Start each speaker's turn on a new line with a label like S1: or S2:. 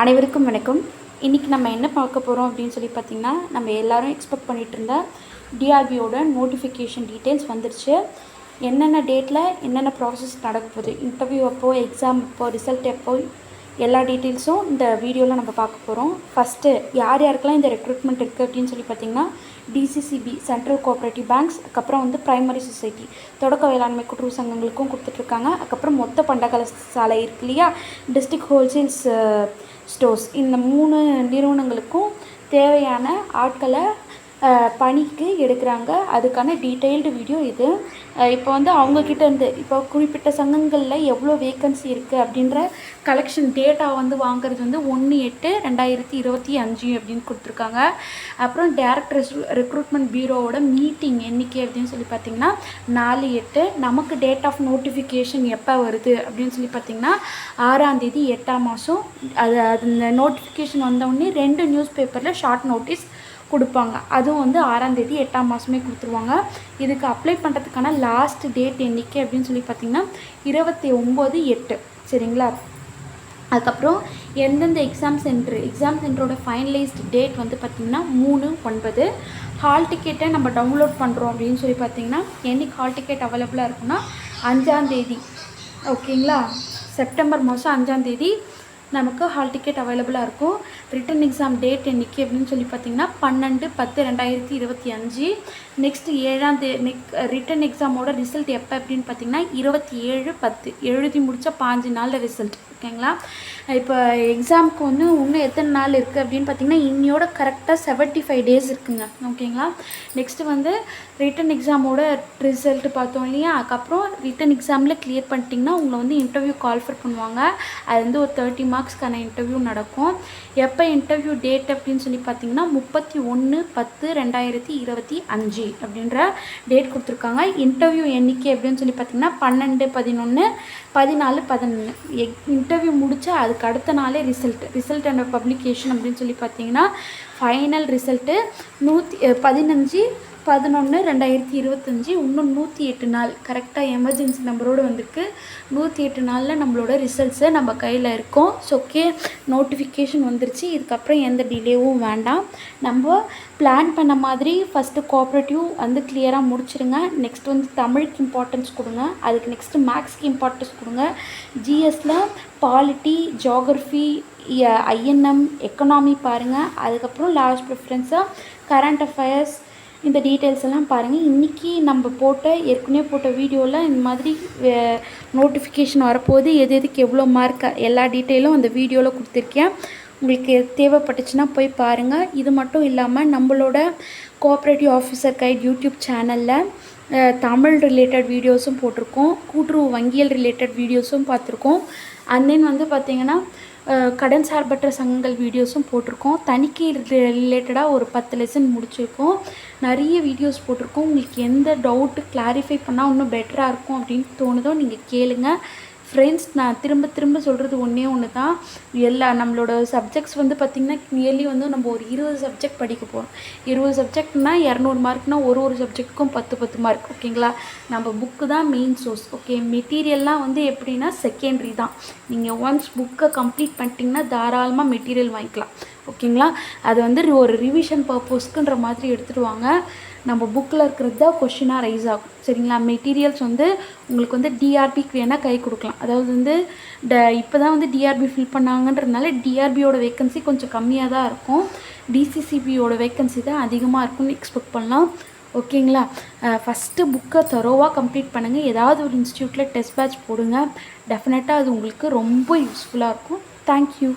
S1: அனைவருக்கும் வணக்கம். இன்றைக்கி நம்ம என்ன பார்க்க போகிறோம் அப்படின்னு சொல்லி பார்த்திங்கன்னா நம்ம எல்லாரும் எக்ஸ்பெக்ட் பண்ணிகிட்டு இருந்த டிஆர்பியோட நோட்டிஃபிகேஷன் டீட்டெயில்ஸ் வந்துருச்சு. என்னென்ன டேட்டில் என்னென்ன ப்ராசஸ் நடக்க போகுது இன்டர்வியூ அப்போ எக்ஸாம் எப்போ ரிசல்ட் எப்போ எல்லா டீட்டெயில்ஸும் இந்த வீடியோவில் நம்ம பார்க்க போகிறோம் ஃபஸ்ட்டு யார் யாருக்கெல்லாம் இந்த ரெக்ரூட்மெண்ட் இருக்குது அப்படின்னு சொல்லி பார்த்திங்கன்னா டிசிசிபி சென்ட்ரல் கோஆப்ரேட்டிவ் பேங்க்ஸ் அதுக்கப்புறம் வந்து பிரைமரி சொசைட்டி தொடக்க வேளாண்மை கூட்டுறவு சங்கங்களுக்கும் கொடுத்துட்ருக்காங்க அதுக்கப்புறம் மொத்த பண்டகல சாலை இருக்கு இல்லையா? டிஸ்ட்ரிக்ட் ஹோல்சேல்ஸ் ஸ்டோர்ஸ் இந்த மூணு நிறுவனங்களுக்கும் தேவையான ஆட்களை பணிக்கு எடுக்கிறாங்க. அதுக்கான டீட்டெயில்டு வீடியோ இது. இப்போ வந்து அவங்கக்கிட்ட இருந்து இப்போ குறிப்பிட்ட சங்கங்களில் எவ்வளோ வேக்கன்சி இருக்குது அப்படின்ற கலெக்ஷன் டேட்டா வந்து வாங்குறது வந்து ஒன்று எட்டு ரெண்டாயிரத்தி இருபத்தி அஞ்சு அப்படின்னு கொடுத்துருக்காங்க. அப்புறம் டேரக்ட் ரெக்ரூட்மெண்ட் பியூரோவோட மீட்டிங் எண்ணிக்கை அப்படின்னு சொல்லி பார்த்தீங்கன்னா நாலு எட்டு. நமக்கு டேட் ஆஃப் நோட்டிஃபிகேஷன் எப்போ வருது அப்படின்னு சொல்லி பார்த்தீங்கன்னா ஆறாந்தேதி எட்டாம் மாதம். அது அந்த நோட்டிஃபிகேஷன் வந்தவுடனே ரெண்டு நியூஸ் பேப்பரில் ஷார்ட் நோட்டீஸ் கொடுப்பாங்க. அதுவும் வந்து ஆறாம் தேதி எட்டாம் மாதமே கொடுத்துருவாங்க. இதுக்கு அப்ளை பண்ணுறதுக்கான லாஸ்ட் டேட் என்னைக்கு அப்படின்னு சொல்லி பார்த்தீங்கன்னா இருபத்தி ஒம்பது எட்டு. சரிங்களா? அதுக்கப்புறம் எந்தெந்த எக்ஸாம் சென்டர் எக்ஸாம் சென்டரோட ஃபைனலைஸ்டு டேட் வந்து பார்த்திங்கன்னா மூணு ஒன்பது. ஹால் டிக்கெட்டை நம்ம டவுன்லோட் பண்ணுறோம் அப்படின்னு சொல்லி பார்த்தீங்கன்னா என்னைக்கு ஹால் டிக்கெட் அவைலபிளாக இருக்குன்னா அஞ்சாந்தேதி ஓகேங்களா? செப்டம்பர் மாதம் அஞ்சாந்தேதி நமக்கு ஹால் டிக்கெட் அவைலபிளாக இருக்கும். ரிட்டன் எக்ஸாம் டேட் என்றைக்கு அப்படின்னு சொல்லி பார்த்தீங்கன்னா பன்னெண்டு பத்து ரெண்டாயிரத்தி இருபத்தி அஞ்சு. நெக்ஸ்ட்டு ஏழாம் தே நெக் ரிட்டன் எக்ஸாமோட ரிசல்ட் எப்போ அப்படின்னு பார்த்தீங்கன்னா இருபத்தி ஏழு பத்து. எழுதி முடித்த பாஞ்சு நாளில் ரிசல்ட் ஓகேங்களா இப்போ எக்ஸாமுக்கு வந்து இன்னும் எத்தனை நாள் இருக்குது அப்படின்னு பார்த்தீங்கன்னா இன்னையோட கரெக்டாக செவன்ட்டி ஃபைவ் டேஸ் இருக்குங்க. ஓகேங்களா நெக்ஸ்ட்டு வந்து ரிட்டன் எக்ஸாமோட ரிசல்ட் பார்த்தோம் இல்லையா? அதுக்கப்புறம் ரிட்டன் எக்ஸாமில் கிளியர் பண்ணிட்டீங்கன்னா உங்களை வந்து இன்டர்வியூ கால்ஃபர் பண்ணுவாங்க. அது வந்து ஒரு தேர்ட்டி மார்க்ஸ்க்கான இன்டர்வியூ நடக்கும். எப்போ இன்டர்வியூ டேட் அப்படின்னு சொல்லி பார்த்தீங்கன்னா முப்பத்தி ஒன்று பத்து ரெண்டாயிரத்தி இருபத்தி அஞ்சு அப்படின்ற டேட் கொடுத்துருக்காங்க. இன்டர்வியூ எண்ணிக்கை அப்படின்னு சொல்லி பார்த்தீங்கன்னா பன்னெண்டு பதினொன்று பதினாலு பதினொன்று இன்டர்வியூ முடித்தா அதுக்கு அடுத்த நாளே ரிசல்ட் ரிசல்ட் அண்ட் பப்ளிகேஷன் அப்படின்னு சொல்லி பார்த்தீங்கன்னா ஃபைனல் ரிசல்ட்டு நூற்றி பதினஞ்சு பதினொன்று ரெண்டாயிரத்தி இருபத்தஞ்சி இன்னும் நூற்றி எட்டு நாள். கரெக்டாக எமர்ஜென்சி நம்பரோடு வந்திருக்கு. நூற்றி எட்டு நாளில் நம்மளோட ரிசல்ட்ஸை நம்ம கையில் இருக்கோம். ஸோ ஓகே நோட்டிஃபிகேஷன் வந்துருச்சு. இதுக்கப்புறம் எந்த டிலேவும் வேண்டாம். நம்ம பிளான் பண்ண மாதிரி ஃபஸ்ட்டு கோஆப்ரேட்டிவ் வந்து கிளியராக முடிச்சிடுங்க நெக்ஸ்ட் வந்து தமிழுக்கு இம்பார்ட்டன்ஸ் கொடுங்க. அதுக்கு நெக்ஸ்ட்டு மேக்ஸ்க்கு இம்பார்ட்டன்ஸ் கொடுங்க. ஜிஎஸில் பாலிட்டி ஜியாகிரஃபி ஐஎன்எம் எக்கனாமி பாருங்கள் அதுக்கப்புறம் லாஸ்ட் ப்ரிஃபரன்ஸாக கரண்ட் அஃபேர்ஸ் இந்த டீட்டெயில்ஸ் எல்லாம் பாருங்கள் இன்றைக்கி நம்ம போட்ட ஏற்கனவே போட்ட வீடியோவில் இந்த மாதிரி நோட்டிஃபிகேஷன் வரப்போது எது எதுக்கு எவ்வளோ மார்க் எல்லா டீட்டெயிலும் அந்த வீடியோவில் கொடுத்துருக்கேன். உங்களுக்கு தேவைப்பட்டுச்சுன்னா போய் பாருங்கள் இது மட்டும் இல்லாமல் நம்மளோட கோஆப்ரேட்டிவ் ஆஃபீஸர் கைட் யூடியூப் சேனலில் தமிழ் ரிலேட்டட் வீடியோஸும் போட்டிருக்கோம். கூட்டுறவு வங்கியல் ரிலேட்டட் வீடியோஸும் பார்த்துருக்கோம். அண்ட் தென் வந்து பார்த்திங்கன்னா கடன் சார்பற்ற சங்கங்கள் வீடியோஸும் போட்டிருக்கோம். தணிக்கை ரிலேட்டடாக ஒரு பத்து லெசன் முடிச்சிருக்கோம். நிறைய வீடியோஸ் போட்டிருக்கோம். உங்களுக்கு எந்த டவுட்டு கிளாரிஃபை பண்ணால் இன்னும் பெட்டராக இருக்கும் அப்படின்னு தோணுதோ நீங்கள் கேளுங்கள் ஃப்ரெண்ட்ஸ் நான் திரும்ப திரும்ப சொல்கிறது ஒன்றே ஒன்று தான் எல்லா நம்மளோட சப்ஜெக்ட்ஸ் வந்து பார்த்திங்கன்னா நியர்லி வந்து நம்ம ஒரு இருபது சப்ஜெக்ட் படிக்க போகிறோம் இருபது சப்ஜெக்ட்னா இரநூறு மார்க்னால் ஒரு ஒரு சப்ஜெக்ட்டுக்கும் பத்து பத்து மார்க் ஓகேங்களா நம்ம புக்கு தான் மெயின் சோர்ஸ் ஓகே மெட்டீரியல்லாம் வந்து எப்படின்னா செகண்டரி தான். நீங்கள் ஒன்ஸ் புக்கை கம்ப்ளீட் பண்ணிட்டீங்கன்னா தாராளமாக மெட்டீரியல் வாங்கிக்கலாம். ஓகேங்களா? அது வந்து ஒரு ரிவிஷன் பர்பஸ்க்குன்ற மாதிரி எடுத்துடுவாங்க நம்ம புக்கில் இருக்கிறது தான் கொஷினாக ரைஸ் ஆகும். சரிங்களா? மெட்டீரியல்ஸ் வந்து உங்களுக்கு வந்து டிஆர்பிக்கு வேணால் கை கொடுக்கலாம். அதாவது வந்து ட இப்போ தான் வந்து டிஆர்பி ஃபில் பண்ணாங்கன்றதுனால டிஆர்பியோட வேக்கன்சி கொஞ்சம் கம்மியாக தான் இருக்கும். டிசிசிபியோட வேக்கன்சி தான் அதிகமாக இருக்கும்னு எக்ஸ்பெக்ட் பண்ணலாம். ஓகேங்களா? ஃபஸ்ட்டு புக்கை தரோவாக கம்ப்ளீட் பண்ணுங்கள் ஏதாவது ஒரு இன்ஸ்டியூட்டில் டெஸ்ட் பேட்ச் போடுங்க. டெஃபினட்டாக அது உங்களுக்கு ரொம்ப யூஸ்ஃபுல்லாக இருக்கும். தேங்க்யூ